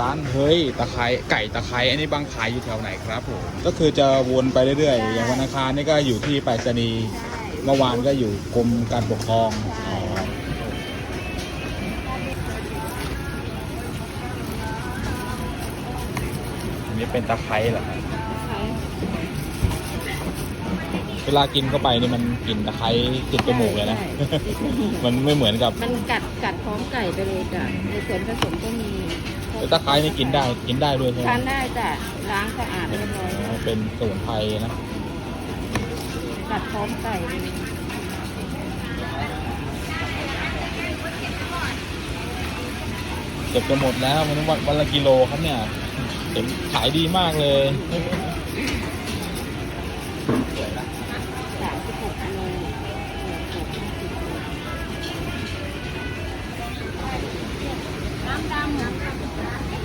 ร้านเฮ้ยตะไคร้ไก่ตะไคร้อันนี้บางขายอยู่แถวไหนครับผมก็คือจะวนไปเรื่อยๆ อย่างวันอังคารนี่ก็อยู่ที่ไปรษณีย์ใช่เมื่อวานก็อยู่กรมการปกครองอ๋ออันนี้เป็นตะไคร้เหรอครับใช่เวลากินเข้าไปนี่มันกลิ่นตะไคร้ติดจมูกเลยนะ ใช่ติดจมูกมันไม่เหมือนกับ มันกัดกัดพร้อมไก่ไปเลยจ้ะในส่วนผสมก็มี แต่ตะไคร้ไม่กินได้กินได้ด้วยใช่ไหมทานได้จ้ะล้างสะอาดเรียบร้อยอ๋เป็นสมุนไพรนะตัดพร้อมใส่เกือบจะหมดแล้วมันวันวันละกิโลครับเนี่ยเห็นขายดีมากเลยสามสิบหกโลน้ำดำน้ำ